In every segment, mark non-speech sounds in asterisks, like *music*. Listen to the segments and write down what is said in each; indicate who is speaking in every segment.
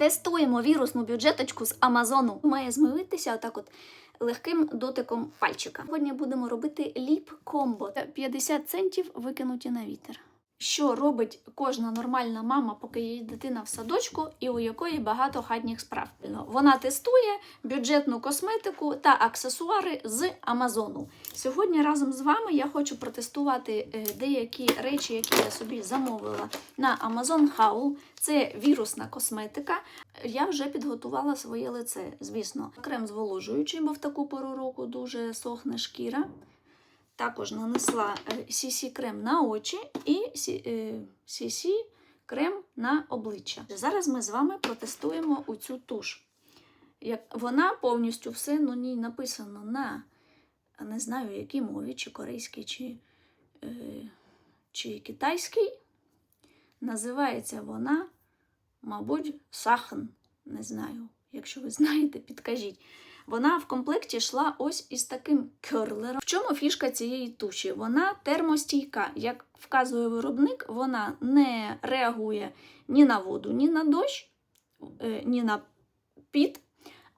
Speaker 1: Тестуємо вірусну бюджеточку з Амазону. Має змивитися отак от легким дотиком пальчика. Сьогодні будемо робити ліп комбо. 50 центів викинуті на вітер. Що робить кожна нормальна мама, поки її дитина в садочку, і у якої багато хатніх справ? Вона тестує бюджетну косметику та аксесуари з Амазону. Сьогодні разом з вами я хочу протестувати е, деякі речі, які я собі замовила на Amazon Haul. Це вірусна косметика. Я вже підготувала своє лице, звісно. Крем зволожуючий, бо в таку пору року дуже сохне шкіра. Також нанесла CC крем на очі і CC крем на обличчя. Зараз ми з вами протестуємо оцю туш. Вона повністю все на ній написано на не знаю, якій мові, чи корейській, чи, е, чи китайській. Називається вона, мабуть, сахан. Не знаю. Якщо ви знаєте, підкажіть. Вона в комплекті йшла ось із таким керлером. В чому фішка цієї туші? Вона термостійка. Як вказує виробник, вона не реагує ні на воду, ні на дощ, е, ні на піт,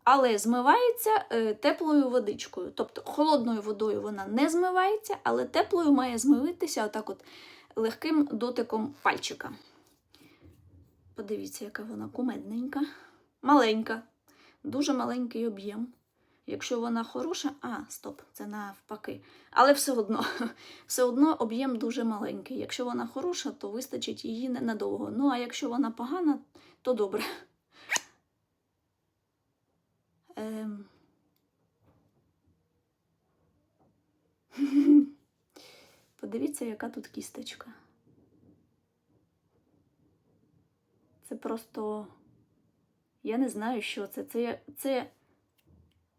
Speaker 1: але змивається е, теплою водичкою. Тобто холодною водою вона не змивається, але теплою має змивитися отак от легким дотиком пальчика. Подивіться, яка вона кумедненька, маленька, дуже маленький об'єм. Якщо вона хороша, а, стоп, це навпаки. Але все одно *laughs* все одно об'єм дуже маленький. Якщо вона хороша, то вистачить її ненадовго. Ну, а якщо вона погана, то добре. *laughs* Ем... *laughs* Подивіться, яка тут кісточка. Це просто. Я не знаю, що це. Це, це,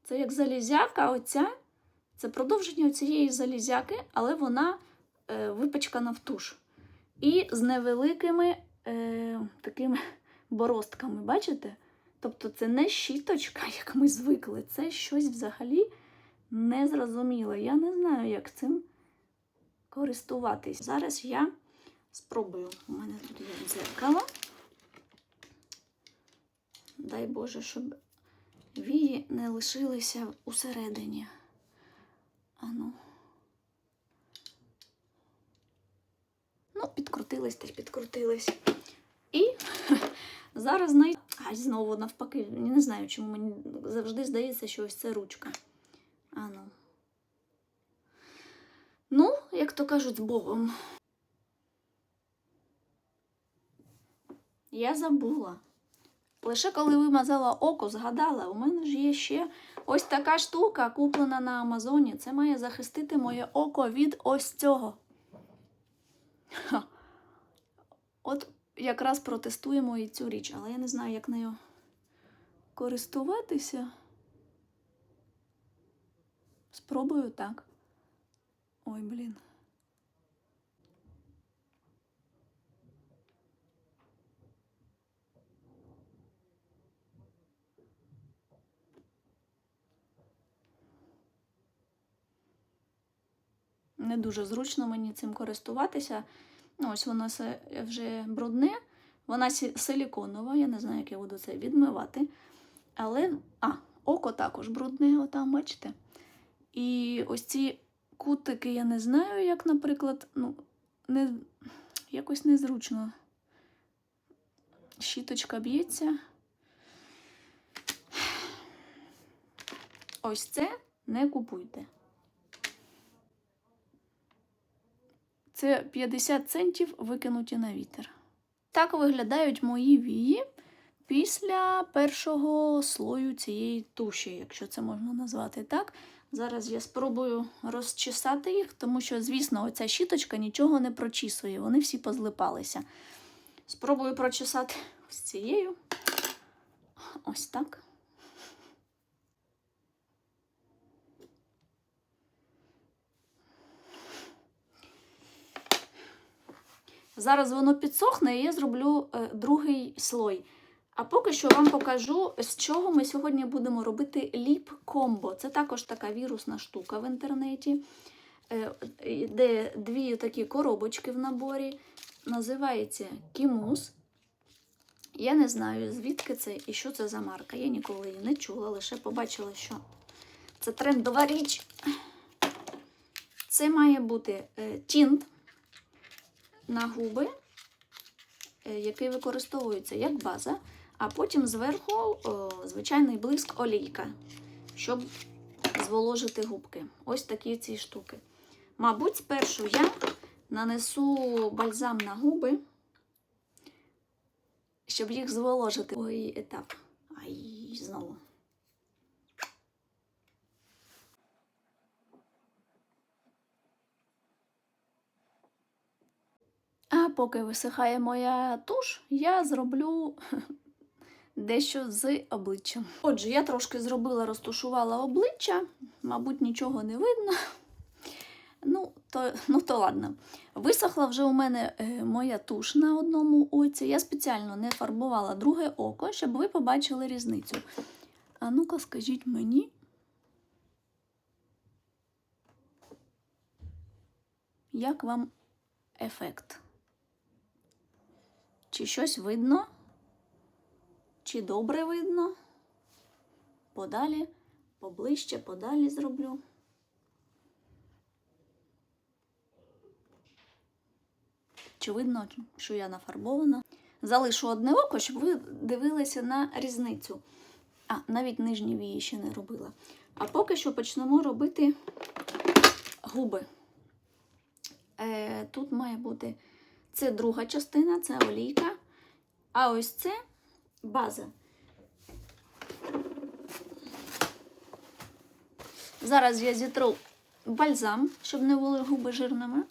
Speaker 1: це як залізяка, оця. Це продовження цієї залізяки, але вона е, випачкана в туш. І з невеликими е, такими *laughs* боростками, бачите? Тобто це не щіточка, як ми звикли, це щось взагалі незрозуміле. Я не знаю, як цим користуватись. Зараз я спробую. У мене тут є дзеркало. Дай Боже, щоб вії не лишилися усередині. Ану. Ну, підкрутились та підкрутились. І *laughs* зараз знайду. Ай, знову навпаки, не знаю, чому мені завжди здається, що ось це ручка. Ану. Ну, як то кажуть, з Богом. Я забула. Лише коли вимазала око, згадала, у мене ж є ще ось така штука, куплена на Амазоні. Це має захистити моє око від ось цього. Ха. От якраз протестуємо і цю річ, але я не знаю, як нею користуватися. Спробую так. Ой, блін. Не дуже зручно мені цим користуватися. Ну, ось воно вже брудне, вона силіконова, я не знаю, як я буду це відмивати. Але, а, око також брудне, отам, бачите? І ось ці кутики я не знаю, як, наприклад, ну, не, якось незручно. Щіточка б'ється. Ось це не купуйте. Це 50 центів викинуті на вітер. Так виглядають мої вії після першого слою цієї туші, якщо це можна назвати так. Зараз я спробую розчесати їх, тому що, звісно, оця щіточка нічого не прочісує, вони всі позлипалися. Спробую прочесати ось цією. Ось так. Зараз воно підсохне, і я зроблю е, другий слой. А поки що вам покажу, з чого ми сьогодні будемо робити ліп-комбо. Це також така вірусна штука в інтернеті, е, де дві такі коробочки в наборі. Називається кімус. Я не знаю, звідки це і що це за марка. Я ніколи її не чула, лише побачила, що це трендова річ. Це має бути е, тінт на губи, е, який використовується як база, а потім зверху звичайний блиск олійка, щоб зволожити губки. Ось такі ці штуки. Мабуть, спершу я нанесу бальзам на губи, щоб їх зволожити. Ой, етап. Ай, знову. А поки висихає моя туш, я зроблю *laughs* дещо з обличчям. Отже, я трошки зробила, розтушувала обличчя, мабуть, нічого не видно. Ну, то, ну, то ладно. Висохла вже у мене е, моя туш на одному оці. Я спеціально не фарбувала друге око, щоб ви побачили різницю. А ну-ка, скажіть мені. Як вам ефект? Чи щось видно? Чи добре видно? Подалі, поближче, подалі зроблю. Чи видно, що я нафарбована? Залишу одне око, щоб ви дивилися на різницю. А, навіть нижні вії ще не робила. А поки що почнемо робити губи. Е, Тут має бути це друга частина, це олійка. А ось це база. Зараз я зітру бальзам, щоб не були губи жирними.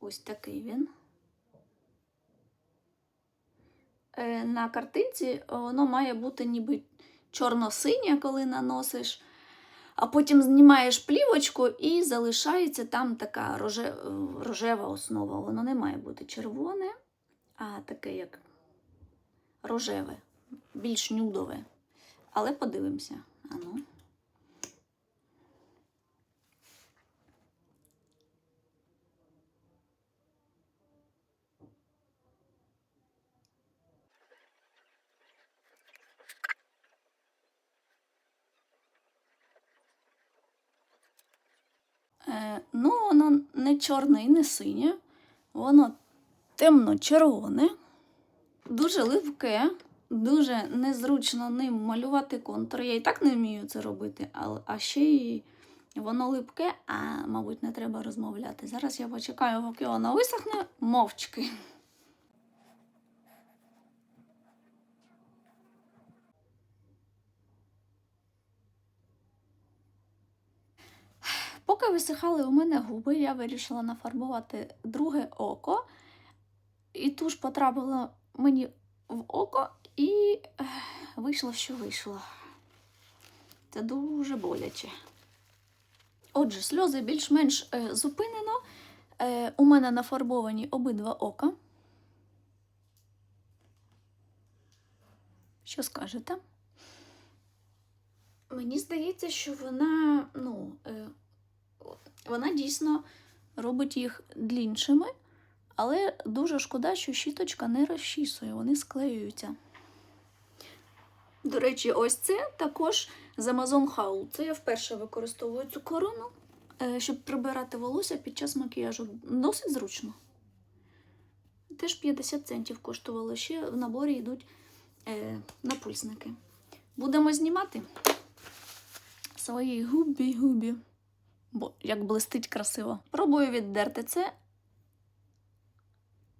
Speaker 1: Ось такий він. Е, На картинці воно має бути ніби чорно-синє, коли наносиш, а потім знімаєш плівочку і залишається там така роже... рожева основа. Воно не має бути червоне, а таке як рожеве, більш нюдове. Але подивимося. Ану. Е, ну, воно не чорне і не синє, воно темно-червоне, дуже ливке, дуже незручно ним малювати контур. Я і так не вмію це робити, але, а ще й воно липке, а, мабуть, не треба розмовляти. Зараз я почекаю, поки воно висохне мовчки. Поки висихали у мене губи, я вирішила нафарбувати друге око. І туш потрапила мені в око, і вийшло, що вийшло. Це дуже боляче. Отже, сльози більш-менш е, зупинено. Е, у мене нафарбовані обидва ока. Що скажете? Мені здається, що вона, ну, е, вона дійсно робить їх дліншими, але дуже шкода, що щіточка не розчісує, вони склеюються. До речі, ось це також з Amazon Haul. Це я вперше використовую цю корону, е, щоб прибирати волосся під час макіяжу. Досить зручно. Теж 50 центів коштувало. Ще в наборі йдуть е, напульсники. Будемо знімати свої губі-губі. Бо як блистить красиво. Пробую віддерти це,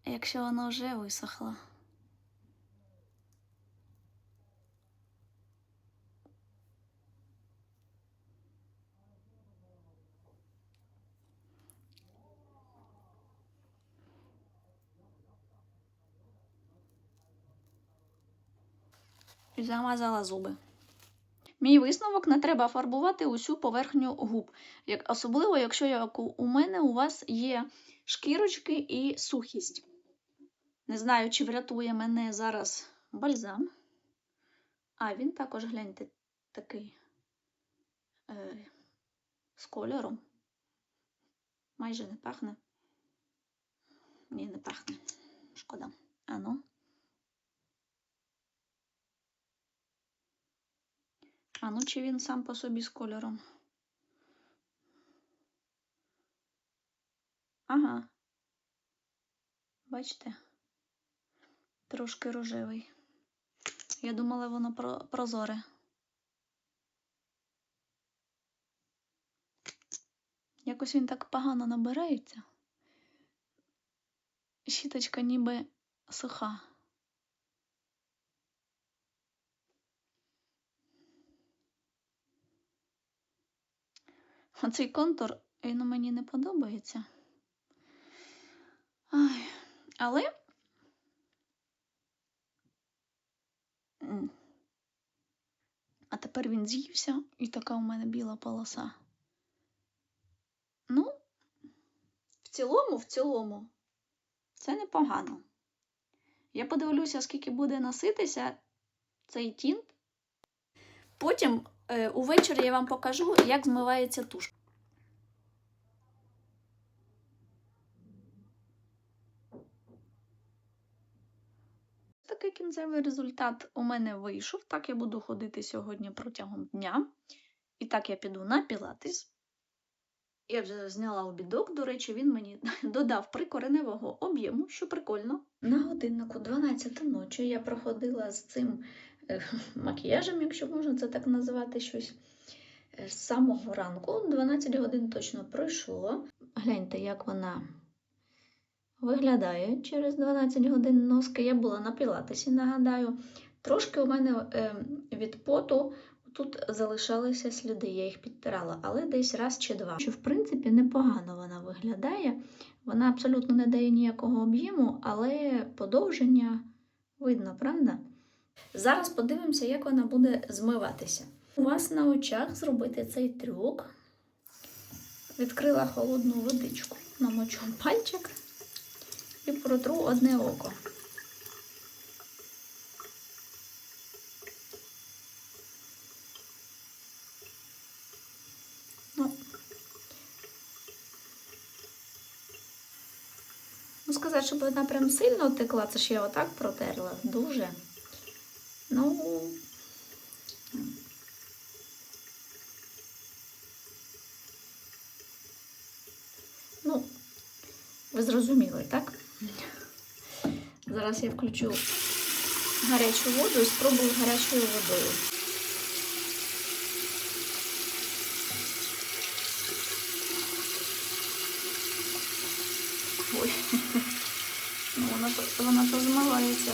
Speaker 1: якщо воно вже висохло. Замазала зуби. Мій висновок не треба фарбувати усю поверхню губ, як, особливо, якщо як у мене у вас є шкірочки і сухість. Не знаю, чи врятує мене зараз бальзам. А, він також, гляньте, такий е, з кольором. Майже не пахне. Ні, не пахне. Шкода. Ану. А чи він сам по собі з кольором? Ага. Бачите? Трошки рожевий. Я думала, воно про- прозоре. Якось він так погано набирається. Щіточка ніби суха. А цей контур він мені не подобається. Ай, але. А тепер він з'ївся, і така у мене біла полоса. Ну, в цілому, в цілому, це непогано. Я подивлюся, скільки буде носитися цей тінт. Потім увечері я вам покажу, як змивається туш. Такий кінцевий результат у мене вийшов. Так я буду ходити сьогодні протягом дня. І так я піду на пілатес. Я вже зняла обідок, до речі, він мені *laughs* додав прикореневого об'єму, що прикольно. На годиннику 12 ночі я проходила з цим е, *laughs* макіяжем, якщо можна це так називати щось. е, З самого ранку, 12 годин точно пройшло. Гляньте, як вона виглядає через 12 годин носки. Я була на пілатесі, нагадаю. Трошки у мене е, від поту тут залишалися сліди, я їх підтирала, але десь раз чи два. Що, в принципі, непогано вона виглядає. Вона абсолютно не дає ніякого об'єму, але подовження видно, правда? Зараз подивимося, як вона буде змиватися. У вас на очах зробити цей трюк. Відкрила холодну водичку, намочу пальчик і протру одне око. Ну, ну, сказати, щоб вона прям сильно текла, це ж я отак протерла дуже. Ну, ну, ви зрозуміли, так? Зараз я включу гарячу воду і спробую гарячою водою. Ой, ну, вона, то- вона то змивається.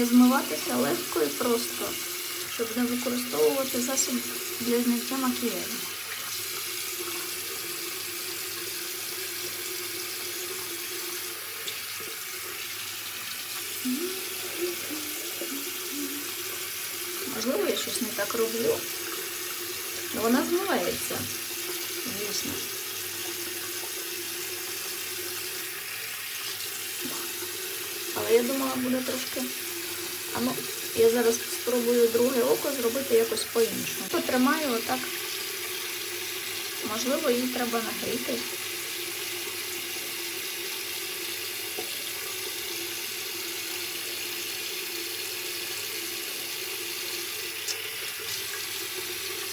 Speaker 1: Має змиватися легко і просто, щоб не використовувати засіб для зняття макіяжу. Можливо, я щось не так роблю. Ну, вона змивається, звісно. Але я думала, буде трошки. А ну, я зараз спробую друге око зробити якось по-іншому. Потримаю отак. Можливо, її треба нагріти.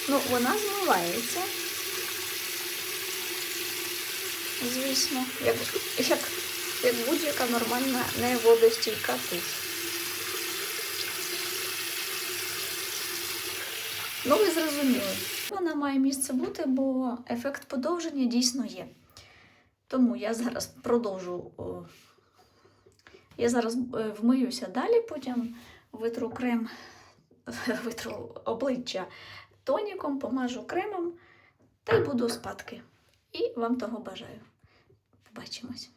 Speaker 1: Ну, вона змивається. Звісно, як, як, як будь-яка нормальна неводостійка туш. Ну, ви зрозуміли. Вона має місце бути, бо ефект подовження дійсно є. Тому я зараз продовжу. Я зараз е, вмиюся далі, потім витру крем, *laughs* витру обличчя тоніком, помажу кремом та й буду спадки. І вам того бажаю. Побачимось.